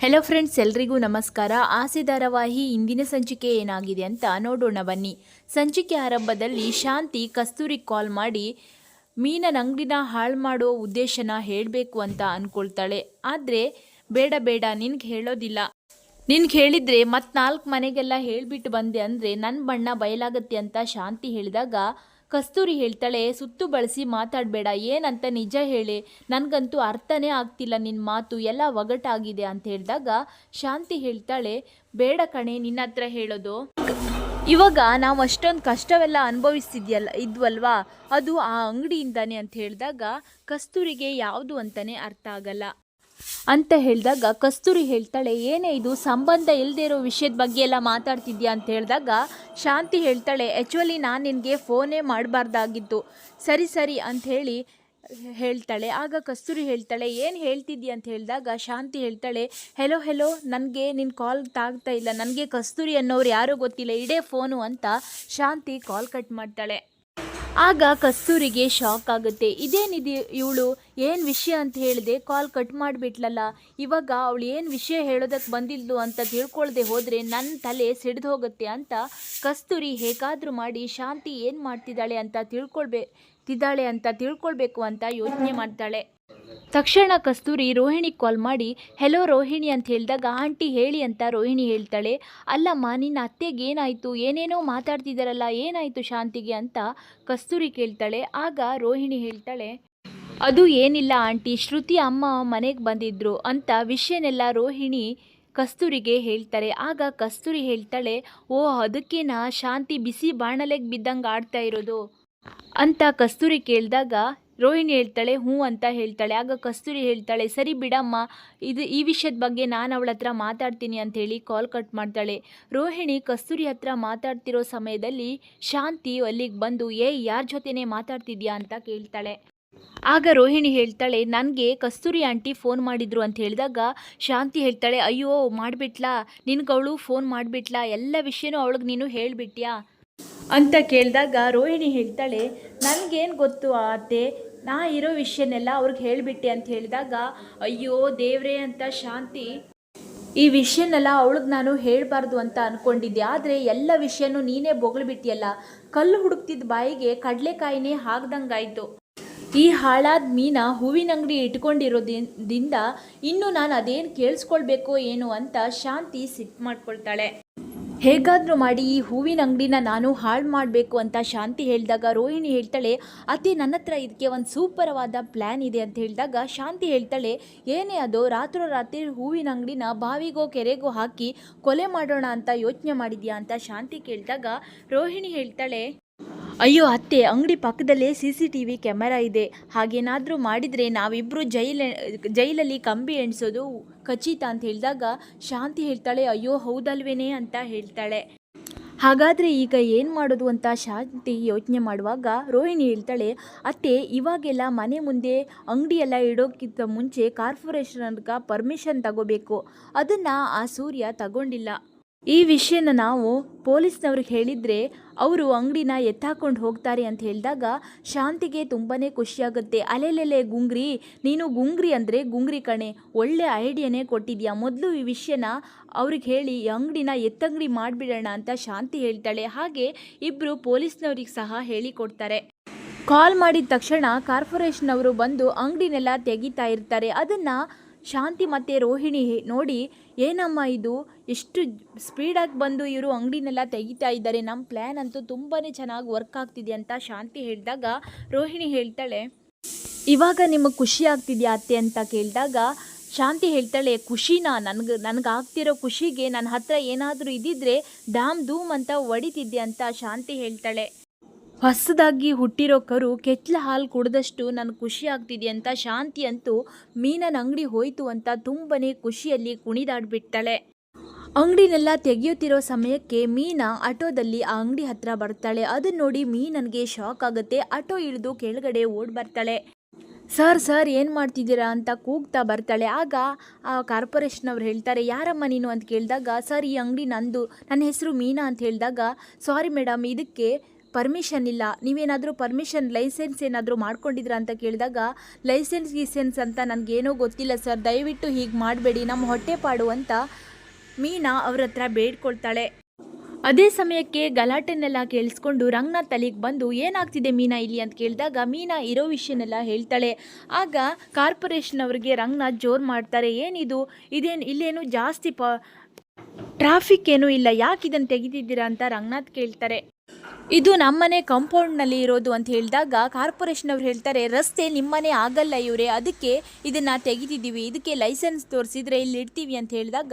Hello friends ಎಲ್ರಿಗೂ ನಮಸ್ಕಾರ. ಆಸೆ ಧಾರಾವಾಹಿ ಇಂದಿನ ಸಂಚಿಕೆ ಏನಾಗಿದೆ ಅಂತ ನೋಡೋಣ ಬನ್ನಿ. ಸಂಚಿಕೆ ಆರಂಭದಲ್ಲಿ ಶಾಂತಿ ಕಸ್ತೂರಿ ಕಾಲ್ ಮಾಡಿ, ಮೀನನ ಅಂಗಡಿನ ಹಾಳು ಮಾಡೋ ಉದ್ದೇಶನ ಹೇಳಬೇಕು ಅಂತ ಅಂದ್ಕೊಳ್ತಾಳೆ ಆದರೆ ಬೇಡ ಬೇಡ, ನಿನ್ಗೆ ಹೇಳೋದಿಲ್ಲ. ನಿನ್ಗೆ ಹೇಳಿದರೆ ಮತ್ತು ನಾಲ್ಕು ಮನೆಗೆಲ್ಲ ಹೇಳಿಬಿಟ್ಟು ಬಂದೆ ಅಂದರೆ ನನ್ನ ಬಣ್ಣ ಬಯಲಾಗತ್ತೆ ಅಂತ ಶಾಂತಿ ಹೇಳಿದಾಗ ಕಸ್ತೂರಿ ಹೇಳ್ತಾಳೆ, ಸುತ್ತು ಬಳಸಿ ಮಾತಾಡಬೇಡ, ಏನಂತ ನಿಜ ಹೇಳಿ. ನನಗಂತೂ ಅರ್ಥನೇ ಆಗ್ತಿಲ್ಲ ನಿನ್ನ ಮಾತು, ಎಲ್ಲ ಒಗಟಾಗಿದೆ ಅಂತ ಹೇಳಿದಾಗ ಶಾಂತಿ ಹೇಳ್ತಾಳೆ, ಬೇಡ ಕಣೆ, ನಿನ್ನ ಹತ್ರ ಹೇಳೋದು. ಇವಾಗ ನಾವು ಅಷ್ಟೊಂದು ಕಷ್ಟವೆಲ್ಲ ಅನುಭವಿಸ್ತಿದ್ಯಲ್ಲ, ಇದ್ವಲ್ವಾ? ಅದು ಆ ಅಂಗಡಿಯಿಂದಾನೆ ಅಂತ ಹೇಳಿದಾಗ ಕಸ್ತೂರಿಗೆ ಯಾವುದು ಅಂತಲೇ ಅರ್ಥ ಆಗಲ್ಲ. ಅಂತ ಹೇಳಿದಾಗ, ಕಸ್ತೂರಿ ಹೇಳ್ತಾಳೆ, ಏನೇ ಇದು? ಸಂಬಂಧ ಇಲ್ಲದೆ ಇರೋ ವಿಷಯದ ಬಗ್ಗೆ ಎಲ್ಲ ಮಾತಾಡ್ತಿದ್ಯಾ? ಅಂತ ಹೇಳಿದಾಗ, ಶಾಂತಿ ಹೇಳ್ತಾಳೆ ಆ್ಯಕ್ಚುಲಿ ನಾನು ನಿನಗೆ ಫೋನೇ ಮಾಡಬಾರ್ದಾಗಿತ್ತು. ಸರಿ ಸರಿ ಅಂತ ಹೇಳಿ ಹೇಳ್ತಾಳೆ. ಆಗ ಕಸ್ತೂರಿ ಹೇಳ್ತಾಳೆ, ಏನು ಹೇಳ್ತಿದ್ದೀಯ ಅಂತ ಹೇಳಿದಾಗ, ಶಾಂತಿ ಹೇಳ್ತಾಳೆ ಹೆಲೋ ಹೆಲೋ ನನಗೆ ನಿನ್ನ ಕಾಲ್ ತಾಗ್ತಾ ಇಲ್ಲ. ನನಗೆ ಕಸ್ತೂರಿ ಅನ್ನೋರು ಯಾರೂ ಗೊತ್ತಿಲ್ಲ. ಇಡೇ ಫೋನು ಅಂತ ಶಾಂತಿ ಕಾಲ್ ಕಟ್ ಮಾಡ್ತಾಳೆ. ಆಗ ಕಸ್ತೂರಿಗೆ ಶಾಕ್ ಆಗುತ್ತೆ. ಇದೇನಿದೆ ಇವಳು ಏನು ವಿಷಯ ಅಂತ ಹೇಳಿದೆ, ಕಾಲ್ ಕಟ್ ಮಾಡಿಬಿಟ್ಲಲ್ಲ, ಇವಾಗ ಅವಳು ಏನು ವಿಷಯ ಹೇಳೋದಕ್ಕೆ ಬಂದಿದ್ಲು ಅಂತ ತಿಳ್ಕೊಳ್ದೆ ಹೋದರೆ ನನ್ನ ತಲೆ ಸಿಡಿದು ಹೋಗುತ್ತೆ ಅಂತ ಕಸ್ತೂರಿ ಹೇಗಾದರೂ ಮಾಡಿ ಶಾಂತಿ ಏನು ಮಾಡ್ತಿದ್ದಾಳೆ ಅಂತ ತಿಳ್ಕೊಳ್ಬೇ ತಿದ್ದಾಳೆ ಅಂತ ತಿಳ್ಕೊಳ್ಬೇಕು ಅಂತ ಯೋಚನೆ ಮಾಡ್ತಾಳೆ. ತಕ್ಷಣ ಕಸ್ತೂರಿ ರೋಹಿಣಿ ಕಾಲ್ ಮಾಡಿ ಹೆಲೋ ರೋಹಿಣಿ ಅಂತ ಹೇಳಿದಾಗ, ಆಂಟಿ ಹೇಳಿ ಅಂತ ರೋಹಿಣಿ ಹೇಳ್ತಾಳೆ. ಅಲ್ಲಮ್ಮ, ನಿನ್ನ ಅತ್ತೆಗೆ ಏನಾಯಿತು? ಏನೇನೋ ಮಾತಾಡ್ತಿದ್ದಾರಲ್ಲ ಏನಾಯಿತು ಶಾಂತಿಗೆ ಅಂತ ಕಸ್ತೂರಿ ಕೇಳ್ತಾಳೆ. ಆಗ ರೋಹಿಣಿ ಹೇಳ್ತಾಳೆ, ಅದು ಏನಿಲ್ಲ ಆಂಟಿ, ಶ್ರುತಿ ಅಮ್ಮ ಮನೆಗೆ ಬಂದಿದ್ರು ಅಂತ ವಿಷಯನೆಲ್ಲ ರೋಹಿಣಿ ಕಸ್ತೂರಿಗೆ ಹೇಳ್ತಾರೆ. ಆಗ ಕಸ್ತೂರಿ ಹೇಳ್ತಾಳೆ, ಓ, ಅದಕ್ಕೇನಾ? ಶಾಂತಿ ಬಿಸಿ ಬಾಣಲೆಗೆ ಬಿದ್ದಂಗೆ ಆಡ್ತಾ ಇರೋದು. ಅಂತ ಕಸ್ತೂರಿ ಕೇಳಿದಾಗ, ರೋಹಿಣಿ ಹೇಳ್ತಾಳೆ, ಹ್ಞೂ ಅಂತ ಹೇಳ್ತಾಳೆ. ಆಗ ಕಸ್ತೂರಿ ಹೇಳ್ತಾಳೆ, ಸರಿ ಬಿಡಮ್ಮ, ಇದು ಈ ವಿಷಯದ ಬಗ್ಗೆ ನಾನು ಅವಳ ಹತ್ರ ಮಾತಾಡ್ತೀನಿ ಅಂಥೇಳಿ ಕಾಲ್ ಕಟ್ ಮಾಡ್ತಾಳೆ. ರೋಹಿಣಿ ಕಸ್ತೂರಿ ಹತ್ರ ಮಾತಾಡ್ತಿರೋ ಸಮಯದಲ್ಲಿ ಶಾಂತಿ ಅಲ್ಲಿಗೆ ಬಂದು, ಏ, ಯಾರ ಜೊತೆನೇ ಮಾತಾಡ್ತಿದ್ಯಾ? ಅಂತ ಕೇಳ್ತಾಳೆ. ಆಗ ರೋಹಿಣಿ ಹೇಳ್ತಾಳೆ, ನನಗೆ ಕಸ್ತೂರಿ ಆಂಟಿ ಫೋನ್ ಮಾಡಿದ್ರು ಅಂತ ಹೇಳಿದಾಗ ಶಾಂತಿ ಹೇಳ್ತಾಳೆ, ಅಯ್ಯೋ, ಮಾಡಿಬಿಟ್ಲಾ? ನಿನಗವಳು ಫೋನ್ ಮಾಡಿಬಿಟ್ಲಾ? ಎಲ್ಲ ವಿಷಯನೂ ಅವಳಿಗೆ ನೀನು ಹೇಳಿಬಿಟ್ಯಾ? ಅಂತ ಕೇಳಿದಾಗ ರೋಹಿಣಿ ಹೇಳ್ತಾಳೆ, ನನಗೇನು ಗೊತ್ತು ಅತ್ತೆ ನಾ ಇರೋ ವಿಷಯನೆಲ್ಲ ಅವ್ರಿಗೆ ಹೇಳಿಬಿಟ್ಟೆ ಅಂತ ಹೇಳಿದಾಗ, ಅಯ್ಯೋ ದೇವ್ರೇ ಅಂತ ಶಾಂತಿ, ಈ ವಿಷಯನೆಲ್ಲ ಅವಳಿಗೆ ನಾನು ಹೇಳಬಾರ್ದು ಅಂತ ಅಂದ್ಕೊಂಡಿದ್ದೆ ಆದರೆ ಎಲ್ಲ ವಿಷಯನೂ ನೀನೇ ಬೊಗಳ್ಬಿಟ್ಟಿಯಲ್ಲ ಕಲ್ಲು ಹುಡುಕ್ತಿದ್ದ ಬಾಯಿಗೆ ಕಡಲೆಕಾಯಿನೇ ಹಾಕ್ದಂಗಾಯ್ತು ಈ ಹಾಳಾದ ಮೀನ ಹೂವಿನ ಅಂಗಡಿ ಇಟ್ಕೊಂಡಿರೋದ್ರಿಂದ ಇನ್ನು ನಾನು ಅದೇನು ಕೇಳಿಸ್ಕೊಳ್ಬೇಕೋ ಏನು ಅಂತ ಶಾಂತಿ ಸಿಟ್ಟು ಮಾಡ್ಕೊಳ್ತಾಳೆ. ಹೇಗಾದರೂ ಮಾಡಿ ಈ ಹೂವಿನ ಅಂಗಡಿನ ನಾನು ಹಾಳು ಮಾಡಬೇಕು ಅಂತ ಶಾಂತಿ ಹೇಳಿದಾಗ ರೋಹಿಣಿ ಹೇಳ್ತಾಳೆ, ಅತಿ ನನ್ನ ಹತ್ರ ಇದಕ್ಕೆ ಒಂದು ಸೂಪರವಾದ ಪ್ಲ್ಯಾನ್ ಇದೆ ಅಂತ ಹೇಳಿದಾಗ ಶಾಂತಿ ಹೇಳ್ತಾಳೆ, ಏನೇ ಅದು, ರಾತ್ರೋರಾತ್ರಿ ಹೂವಿನ ಅಂಗಡಿನ ಬಾವಿಗೋ ಕೆರೆಗೋ ಹಾಕಿ ಕೊಲೆ ಮಾಡೋಣ ಅಂತ ಯೋಚನೆ ಮಾಡಿದ್ಯಾ? ಅಂತ ಶಾಂತಿ ಕೇಳಿದಾಗ ರೋಹಿಣಿ ಹೇಳ್ತಾಳೆ ಅಯ್ಯೋ ಅತ್ತೆ, ಅಂಗಡಿ ಪಕ್ಕದಲ್ಲೇ C C T V camera ಇದೆ. ಹಾಗೇನಾದರೂ ಮಾಡಿದರೆ ನಾವಿಬ್ಬರು ಜೈಲ, ಜೈಲಲ್ಲಿ ಕಂಬಿ ಎಣಿಸೋದು ಖಚಿತ ಅಂತ ಹೇಳಿದಾಗ ಶಾಂತಿ ಹೇಳ್ತಾಳೆ, ಅಯ್ಯೋ ಹೌದಲ್ವೇನೆ? ಅಂತ ಹೇಳ್ತಾಳೆ. ಹಾಗಾದರೆ ಈಗ ಏನು ಮಾಡೋದು ಅಂತ ಶಾಂತಿ ಯೋಚನೆ ಮಾಡುವಾಗ ರೋಹಿಣಿ ಹೇಳ್ತಾಳೆ, ಅತ್ತೆ, ಇವಾಗೆಲ್ಲ ಮನೆ ಮುಂದೆ ಅಂಗಡಿಯೆಲ್ಲ ಇಡೋಕ್ಕಿಂತ ಮುಂಚೆ ಕಾರ್ಪೊರೇಷನ್ಗೆ ಪರ್ಮಿಷನ್ ತಗೋಬೇಕು. ಅದನ್ನು ಆ ಸೂರ್ಯ ತಗೊಂಡಿಲ್ಲ. ಈ ವಿಷಯನ ನಾವು ಪೊಲೀಸ್ನವ್ರಿಗೆ ಹೇಳಿದರೆ ಅವರು ಅಂಗಡಿನ ಎತ್ತಾಕೊಂಡು ಹೋಗ್ತಾರೆ ಅಂತ ಹೇಳಿದಾಗ ಶಾಂತಿಗೆ ತುಂಬಾ ಖುಷಿಯಾಗುತ್ತೆ. ಅಲೆಲೆಲೆ ಗುಂಗ್ರಿ, ನೀನು ಗುಂಗ್ರಿ ಅಂದರೆ ಗುಂಗ್ರಿ ಕಣೆ, ಒಳ್ಳೆ ಐಡಿಯಾನೇ ಕೊಟ್ಟಿದ್ಯಾ? ಮೊದಲು ಈ ವಿಷಯನ ಅವ್ರಿಗೆ ಹೇಳಿ ಅಂಗಡಿನ ಎತ್ತಂಗಡಿ ಮಾಡಿಬಿಡೋಣ ಅಂತ ಶಾಂತಿ ಹೇಳ್ತಾಳೆ. ಹಾಗೆ ಇಬ್ಬರು ಪೊಲೀಸ್ನವ್ರಿಗೆ ಸಹ ಹೇಳಿಕೊಡ್ತಾರೆ ಕಾಲ್ ಮಾಡಿದ ತಕ್ಷಣ ಕಾರ್ಪೊರೇಷನ್ ಅವರು ಬಂದು ಅಂಗಡಿನೆಲ್ಲ ತೆಗಿತಾ ಇರ್ತಾರೆ. ಅದನ್ನು ಶಾಂತಿ ಮತ್ತು ರೋಹಿಣಿ ನೋಡಿ, ಏನಮ್ಮ ಇದು? ಎಷ್ಟು ಸ್ಪೀಡಾಗಿ ಬಂದು ಇವರು ಅಂಗಡಿನೆಲ್ಲ ತೆಗಿತಾ ಇದ್ದಾರೆ. ನಮ್ಮ ಪ್ಲ್ಯಾನ್ ಅಂತೂ ತುಂಬಾ ಚೆನ್ನಾಗಿ ವರ್ಕ್ ಆಗ್ತಿದೆ ಅಂತ ಶಾಂತಿ ಹೇಳಿದಾಗ ರೋಹಿಣಿ ಹೇಳ್ತಾಳೆ, ಇವಾಗ ನಿಮಗೆ ಖುಷಿ ಆಗ್ತಿದೆಯಾ ಅತ್ತೆ? ಅಂತ ಕೇಳಿದಾಗ ಶಾಂತಿ ಹೇಳ್ತಾಳೆ, ಖುಷಿನಾ? ನನಗೆ ನನಗೆ ಆಗ್ತಿರೋ ಖುಷಿಗೆ ನನ್ನ ಹತ್ರ ಏನಾದರೂ ಇದ್ದಿದ್ರೆ ಧಾಮ್ ಧೂಮ್ ಅಂತ ಹೊಡಿತಿದ್ದೆ ಅಂತ ಶಾಂತಿ ಹೇಳ್ತಾಳೆ. ಹೊಸದಾಗಿ ಹುಟ್ಟಿರೋ ಕರು ಕೆಚ್ಚಲ ಹಾಲು ಕುಡ್ದಷ್ಟು ನನಗೆ ಖುಷಿ ಆಗ್ತಿದೆ ಅಂತ ಶಾಂತಿ ಅಂತೂ ಮೀನನ ಅಂಗಡಿ ಹೋಯ್ತು ಅಂತ ತುಂಬನೇ ಖುಷಿಯಲ್ಲಿ ಕುಣಿದಾಡ್ಬಿಡ್ತಾಳೆ ಅಂಗಡಿನೆಲ್ಲ ತೆಗೆಯುತ್ತಿರೋ ಸಮಯಕ್ಕೆ ಮೀನಾ ಆಟೋದಲ್ಲಿ ಆ ಅಂಗಡಿ ಹತ್ರ ಬರ್ತಾಳೆ. ಅದನ್ನ ನೋಡಿ ಮೀನನ್ಗೆ ಶಾಕ್ ಆಗುತ್ತೆ. ಆಟೋ ಇಳಿದು ಕೆಳಗಡೆ ಓಡ್ ಬರ್ತಾಳೆ. ಸರ್ ಸರ್, ಏನು ಮಾಡ್ತಿದ್ದೀರಾ? ಅಂತ ಕೂಗ್ತಾ ಬರ್ತಾಳೆ. ಆಗ ಆ ಕಾರ್ಪೊರೇಷನ್ ಅವ್ರು ಹೇಳ್ತಾರೆ, ಯಾರಮ್ಮ ನೀನು? ಅಂತ ಕೇಳಿದಾಗ, ಸರ್, ಈ ಅಂಗಡಿ ನಂದು. ನನ್ನ ಹೆಸರು ಮೀನಾ ಅಂತ ಹೇಳಿದಾಗ, ಸಾರಿ ಮೇಡಮ್, ಇದಕ್ಕೆ ಪರ್ಮಿಷನ್ ಇಲ್ಲ. ನೀವೇನಾದರೂ ಪರ್ಮಿಷನ್ ಲೈಸೆನ್ಸ್ ಏನಾದರೂ ಮಾಡ್ಕೊಂಡಿದ್ರಾ ಅಂತ ಕೇಳಿದಾಗ ಲೈಸೆನ್ಸ್ ಗೀಸೆನ್ಸ್ ಅಂತ ನನಗೇನೋ ಗೊತ್ತಿಲ್ಲ ಸರ್. ದಯವಿಟ್ಟು ಹೀಗೆ ಮಾಡಬೇಡಿ. ನಮ್ಮ ಹೊಟ್ಟೆಪಾಡು ಅಂತ ಮೀನಾ ಅವ್ರ ಹತ್ರ ಬೇಡ್ಕೊಳ್ತಾಳೆ. ಅದೇ ಸಮಯಕ್ಕೆ ಗಲಾಟೆನೆಲ್ಲ ಕೇಳಿಸ್ಕೊಂಡು ರಂಗನಾಥ್ ತಲೆಗೆ ಬಂದು, ಏನಾಗ್ತಿದೆ ಮೀನಾ ಇಲ್ಲಿ ಅಂತ ಕೇಳಿದಾಗ, ಮೀನಾ ಇರೋ ವಿಷಯನೆಲ್ಲ ಹೇಳ್ತಾಳೆ. ಆಗ ಕಾರ್ಪೊರೇಷನ್ ಅವರಿಗೆ ರಂಗನಾಥ್ ಜೋರು ಮಾಡ್ತಾರೆ, ಏನಿದು? ಇದೇನು, ಇಲ್ಲೇನು ಜಾಸ್ತಿ ಪ ಟ್ರಾಫಿಕ್ ಏನೂ ಇಲ್ಲ. ಯಾಕೆ ಇದನ್ನು ತೆಗೆದಿದ್ದೀರಾ ಅಂತ ರಂಗನಾಥ್ ಕೇಳ್ತಾರೆ. ಇದು ನಮ್ಮನೆ ಕಾಂಪೌಂಡ್ನಲ್ಲಿ ಇರೋದು ಅಂತ ಹೇಳಿದಾಗ ಕಾರ್ಪೊರೇಷನ್ ಅವ್ರು ಹೇಳ್ತಾರೆ, ರಸ್ತೆ ನಿಮ್ಮನೆ ಆಗಲ್ಲ ಇವರೇ, ಅದಕ್ಕೆ ಇದನ್ನು ತೆಗಿತಿದ್ದೀವಿ, ಇದಕ್ಕೆ ಲೈಸೆನ್ಸ್ ತೋರಿಸಿದ್ರೆ ಇಲ್ಲಿ ಇಡ್ತೀವಿ ಅಂತ ಹೇಳಿದಾಗ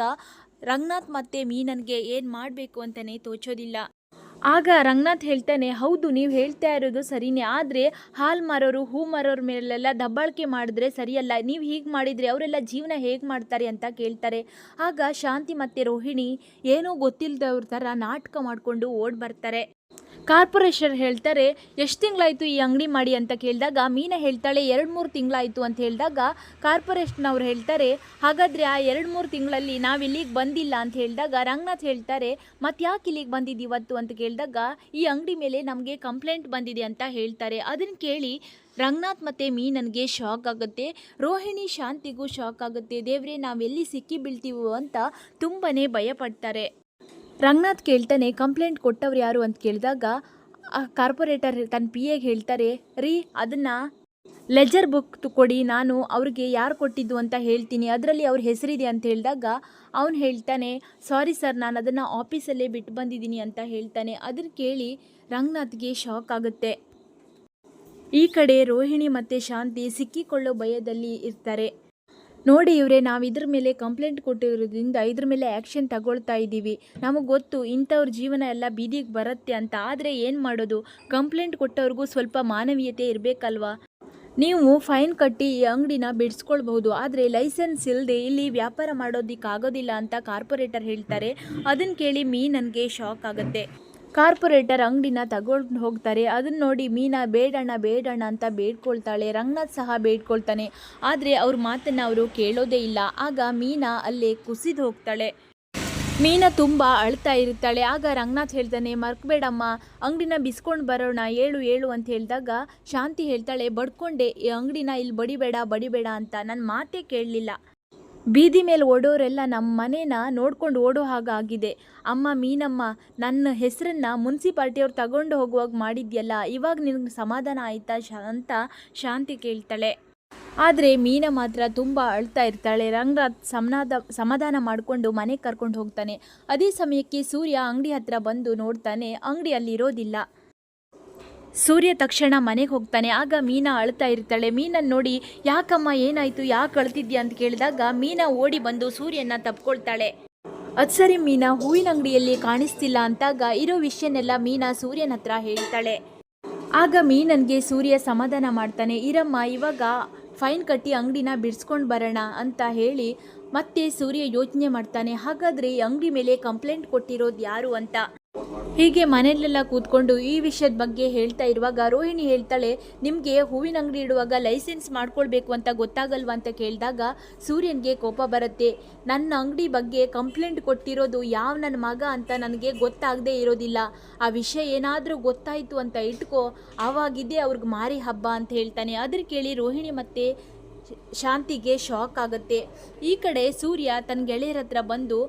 ರಂಗನಾಥ್ ಮತ್ತೆ ಮೀನನ್ಗೆ ಏನು ಮಾಡಬೇಕು ಅಂತಲೇ ತೋಚೋದಿಲ್ಲ. ಆಗ ರಂಗನಾಥ್ ಹೇಳ್ತಾನೆ, ಹೌದು, ನೀವು ಹೇಳ್ತಾ ಇರೋದು ಸರಿನೇ, ಆದರೆ ಹಾಲು ಮಾರೋರು, ಹೂ ಮಾರೋರ ಮೇಲೆಲ್ಲ ದಬ್ಬಾಳಿಕೆ ಮಾಡಿದ್ರೆ ಸರಿಯಲ್ಲ, ನೀವು ಹೀಗೆ ಮಾಡಿದರೆ ಅವರೆಲ್ಲ ಜೀವನ ಹೇಗೆ ಮಾಡ್ತಾರೆ ಅಂತ ಕೇಳ್ತಾರೆ. ಆಗ ಶಾಂತಿ ಮತ್ತು ರೋಹಿಣಿ ಏನೂ ಗೊತ್ತಿಲ್ಲದವ್ರ ಥರ ನಾಟಕ ಮಾಡಿಕೊಂಡು ಓಡ್ ಬರ್ತಾರೆ. ಕಾರ್ಪೊರೇಷನ್ ಹೇಳ್ತಾರೆ, ಎಷ್ಟು ತಿಂಗಳಾಯಿತು ಈ ಅಂಗಡಿ ಮಾಡಿ ಅಂತ ಕೇಳಿದಾಗ ಮೀನಾ ಹೇಳ್ತಾಳೆ, ಎರಡು ಮೂರು ತಿಂಗಳಾಯಿತು ಅಂತ ಹೇಳಿದಾಗ ಕಾರ್ಪೊರೇಷನ್ ಅವ್ರು ಹೇಳ್ತಾರೆ, ಹಾಗಾದರೆ ಆ ಎರಡು ಮೂರು ತಿಂಗಳಲ್ಲಿ ನಾವು ಇಲ್ಲಿಗೆ ಬಂದಿಲ್ಲ ಅಂತ ಹೇಳಿದಾಗ ರಂಗನಾಥ್ ಹೇಳ್ತಾರೆ, ಮತ್ತೆ ಯಾಕೆ ಇಲ್ಲಿಗೆ ಬಂದಿದ್ದು ಇವತ್ತು? ಅಂತ ಕೇಳಿದಾಗ, ಈ ಅಂಗಡಿ ಮೇಲೆ ನಮಗೆ ಕಂಪ್ಲೇಂಟ್ ಬಂದಿದೆ ಅಂತ ಹೇಳ್ತಾರೆ. ಅದನ್ನು ಕೇಳಿ ರಂಗನಾಥ್ ಮತ್ತು ಮೀನನ್ಗೆ ಶಾಕ್ ಆಗುತ್ತೆ. ರೋಹಿಣಿ ಶಾಂತಿಗೂ ಶಾಕ್ ಆಗುತ್ತೆ. ದೇವ್ರೆ ನಾವೆಲ್ಲಿ ಸಿಕ್ಕಿ ಬೀಳ್ತೀವೋ ಅಂತ ತುಂಬಾ ಭಯಪಡ್ತಾರೆ. ರಂಗನಾಥ್ ಕೇಳ್ತಾನೆ, ಕಂಪ್ಲೇಂಟ್ ಕೊಟ್ಟವ್ರು ಯಾರು? ಅಂತ ಕೇಳಿದಾಗ ಕಾರ್ಪೊರೇಟರ್ ತನ್ನ ಪಿ ಎಗೆ ಹೇಳ್ತಾರೆ, ರೀ, ಅದನ್ನು ಲೆಜರ್ ಬುಕ್ ಕೊಡಿ, ನಾನು ಅವ್ರಿಗೆ ಯಾರು ಕೊಟ್ಟಿದ್ದು ಅಂತ ಹೇಳ್ತೀನಿ, ಅದರಲ್ಲಿ ಅವ್ರ ಹೆಸರಿದೆ ಅಂತ ಹೇಳಿದಾಗ, ಅವನು ಹೇಳ್ತಾನೆ, ಸಾರಿ ಸರ್, ನಾನು ಅದನ್ನು ಆಫೀಸಲ್ಲೇ ಬಿಟ್ಟು ಬಂದಿದ್ದೀನಿ ಅಂತ ಹೇಳ್ತಾನೆ. ಅದನ್ನು ಕೇಳಿ ರಂಗನಾಥ್ಗೆ ಶಾಕ್ ಆಗುತ್ತೆ. ಈ ಕಡೆ ರೋಹಿಣಿ ಮತ್ತು ಶಾಂತಿ ಸಿಕ್ಕಿಕೊಳ್ಳೋ ಭಯದಲ್ಲಿ ಇರ್ತಾರೆ. ನೋಡಿ ಇವರೇ, ನಾವು ಇದ್ರ ಮೇಲೆ ಕಂಪ್ಲೇಂಟ್ ಕೊಟ್ಟಿರೋದ್ರಿಂದ ಇದ್ರ ಮೇಲೆ ಆ್ಯಕ್ಷನ್ ತಗೊಳ್ತಾ ಇದ್ದೀವಿ ನಮಗೆ ಗೊತ್ತು, ಇಂಥವ್ರ ಜೀವನ ಎಲ್ಲ ಬೀದಿಗೆ ಬರುತ್ತೆ ಅಂತ. ಆದರೆ ಏನು ಮಾಡೋದು? ಕಂಪ್ಲೇಂಟ್ ಕೊಟ್ಟವ್ರಿಗೂ ಸ್ವಲ್ಪ ಮಾನವೀಯತೆ ಇರಬೇಕಲ್ವಾ? ನೀವು ಫೈನ್ ಕಟ್ಟಿ ಈ ಅಂಗಡಿನ ಬಿಡಿಸ್ಕೊಳ್ಬಹುದು. ಆದರೆ ಲೈಸೆನ್ಸ್ ಇಲ್ಲದೆ ಇಲ್ಲಿ ವ್ಯಾಪಾರ ಮಾಡೋದಕ್ಕಾಗೋದಿಲ್ಲ ಅಂತ ಕಾರ್ಪೊರೇಟರ್ ಹೇಳ್ತಾರೆ. ಅದನ್ನು ಕೇಳಿ ಮೀ ನನಗೆ ಶಾಕ್ ಆಗುತ್ತೆ. ಕಾರ್ಪೊರೇಟರ್ ಅಂಗಡಿನ ತಗೊಂಡು ಹೋಗ್ತಾರೆ. ಅದನ್ನ ನೋಡಿ ಮೀನಾ, ಬೇಡಣ್ಣ ಬೇಡಣ್ಣ ಅಂತ ಬೇಡ್ಕೊಳ್ತಾಳೆ. ರಂಗನಾಥ್ ಸಹ ಬೇಡ್ಕೊಳ್ತಾನೆ. ಆದರೆ ಅವ್ರ ಮಾತನ್ನು ಅವರು ಕೇಳೋದೇ ಇಲ್ಲ. ಆಗ ಮೀನಾ ಅಲ್ಲೇ ಕುಸಿದು ಹೋಗ್ತಾಳೆ. ಮೀನಾ ತುಂಬ ಅಳ್ತಾ ಇರ್ತಾಳೆ. ಆಗ ರಂಗನಾಥ್ ಹೇಳ್ತಾನೆ, ಮರ್ಕಬೇಡಮ್ಮ, ಅಂಗಡಿನ ಬಿಸ್ಕೊಂಡು ಬರೋಣ. ಏಳು ಏಳು ಅಂತ ಹೇಳಿದಾಗ ಶಾಂತಿ ಹೇಳ್ತಾಳೆ, ಬಡ್ಕೊಂಡೆ, ಈ ಅಂಗಡಿನ ಇಲ್ಲಿ ಬಡಿಬೇಡ ಬಡಿಬೇಡ ಅಂತ. ನನ್ನ ಮಾತೇ ಕೇಳಲಿಲ್ಲ. ಬೀದಿ ಮೇಲೆ ಓಡೋರೆಲ್ಲ ನಮ್ಮ ಮನೇನ ನೋಡ್ಕೊಂಡು ಓಡೋ ಹಾಗಾಗಿದೆ ಅಮ್ಮ ಮೀನಮ್ಮ, ನನ್ನ ಹೆಸರನ್ನು ಮುನ್ಸಿಪಾಲ್ಟಿಯವ್ರು ತಗೊಂಡು ಹೋಗುವಾಗ ಮಾಡಿದ್ಯಲ್ಲ, ಇವಾಗ ನಿನಗೆ ಸಮಾಧಾನ ಆಯಿತಾ ಅಂತ ಶಾಂತಿ ಕೇಳ್ತಾಳೆ. ಆದರೆ ಮೀನ ಮಾತ್ರ ತುಂಬ ಅಳ್ತಾ ಇರ್ತಾಳೆ. ರಂಗನಾಥ್ ಸಮನಾದ, ಸಮಾಧಾನ ಮಾಡಿಕೊಂಡು ಮನೆಗೆ ಕರ್ಕೊಂಡು ಹೋಗ್ತಾನೆ. ಅದೇ ಸಮಯಕ್ಕೆ ಸೂರ್ಯ ಅಂಗಡಿ ಹತ್ರ ಬಂದು ನೋಡ್ತಾನೆ. ಅಂಗಡಿ ಅಲ್ಲಿರೋದಿಲ್ಲ ಸೂರ್ಯ ತಕ್ಷಣ ಮನೆಗೆ ಹೋಗ್ತಾನೆ. ಆಗ ಮೀನಾ ಅಳ್ತಾ ಇರ್ತಾಳೆ. ಮೀನನ್ನು ನೋಡಿ, ಯಾಕಮ್ಮ, ಏನಾಯಿತು? ಯಾಕೆ ಅಳ್ತಿದ್ಯಾ? ಅಂತ ಕೇಳಿದಾಗ ಮೀನಾ ಓಡಿ ಬಂದು ಸೂರ್ಯನ ತಪ್ಕೊಳ್ತಾಳೆ. ಅದು ಸರಿ ಮೀನಾ, ಹೂವಿನ ಅಂಗಡಿಯಲ್ಲಿ ಕಾಣಿಸ್ತಿಲ್ಲ ಅಂತಾಗ ಇರೋ ವಿಷಯನೆಲ್ಲ ಮೀನಾ ಸೂರ್ಯನ ಹತ್ರ ಹೇಳ್ತಾಳೆ. ಆಗ ಮೀನನ್ಗೆ ಸೂರ್ಯ ಸಮಾಧಾನ ಮಾಡ್ತಾನೆ, ಇರಮ್ಮ, ಇವಾಗ ಫೈನ್ ಕಟ್ಟಿ ಅಂಗಡಿನ ಬಿಡಿಸ್ಕೊಂಡು ಬರೋಣ ಅಂತ ಹೇಳಿ ಮತ್ತೆ ಸೂರ್ಯ ಯೋಚನೆ ಮಾಡ್ತಾನೆ. ಹಾಗಾದರೆ ಅಂಗಡಿ ಮೇಲೆ ಕಂಪ್ಲೇಂಟ್ ಕೊಟ್ಟಿರೋದು ಯಾರು ಅಂತ. ಹೀಗೆ ಮನೆಯಲ್ಲೆಲ್ಲ ಕೂತ್ಕೊಂಡು ಈ ವಿಷಯದ ಬಗ್ಗೆ ಹೇಳ್ತಾ ಇರುವಾಗ ರೋಹಿಣಿ ಹೇಳ್ತಾಳೆ, ನಿಮಗೆ ಹೂವಿನ ಅಂಗಡಿ ಇಡುವಾಗ ಲೈಸೆನ್ಸ್ ಮಾಡ್ಕೊಳ್ಬೇಕು ಅಂತ ಗೊತ್ತಾಗಲ್ವಾ? ಅಂತ ಕೇಳಿದಾಗ ಸೂರ್ಯನಿಗೆ ಕೋಪ ಬರುತ್ತೆ. ನನ್ನ ಅಂಗಡಿ ಬಗ್ಗೆ ಕಂಪ್ಲೇಂಟ್ ಕೊಟ್ಟಿರೋದು ಯಾವ ನನ್ನ ಮಗ ಅಂತ ನನಗೆ ಗೊತ್ತಾಗದೇ ಇರೋದಿಲ್ಲ. ಆ ವಿಷಯ ಏನಾದರೂ ಗೊತ್ತಾಯಿತು ಅಂತ ಇಟ್ಕೋ. ಆವಾಗಿದ್ದೇ ಅವ್ರಿಗೆ ಮಾರಿ ಹಬ್ಬ ಅಂತ ಹೇಳ್ತಾನೆ. ಅದ್ರ ಕೇಳಿ ರೋಹಿಣಿ ಮತ್ತೆ ಶಾಂತಿಗೆ ಶಾಕ್ ಆಗುತ್ತೆ. ಈ ಕಡೆ ಸೂರ್ಯ ತನ್ನ ಗೆಳೆಯರ ಹತ್ರ ಬಂದು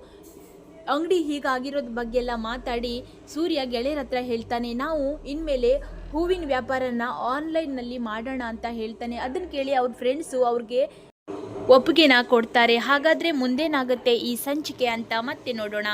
ಅಂಗಡಿ ಹೀಗಾಗಿರೋದ್ ಬಗ್ಗೆ ಎಲ್ಲ ಮಾತಾಡಿ ಸೂರ್ಯ ಗೆಳೆಯರ ಹತ್ರ ಹೇಳ್ತಾನೆ, ನಾವು ಇನ್ಮೇಲೆ ಹೂವಿನ ವ್ಯಾಪಾರನ ಆನ್ಲೈನ್ನಲ್ಲಿ ಮಾಡೋಣ ಅಂತ ಹೇಳ್ತಾನೆ. ಅದನ್ನು ಕೇಳಿ ಅವ್ರ ಫ್ರೆಂಡ್ಸು ಅವ್ರಿಗೆ ಒಪ್ಪಿಗೆನ ಕೊಡ್ತಾರೆ. ಹಾಗಾದರೆ ಮುಂದೇನಾಗುತ್ತೆ ಈ ಸಂಚಿಕೆ ಅಂತ ಮತ್ತೆ ನೋಡೋಣ.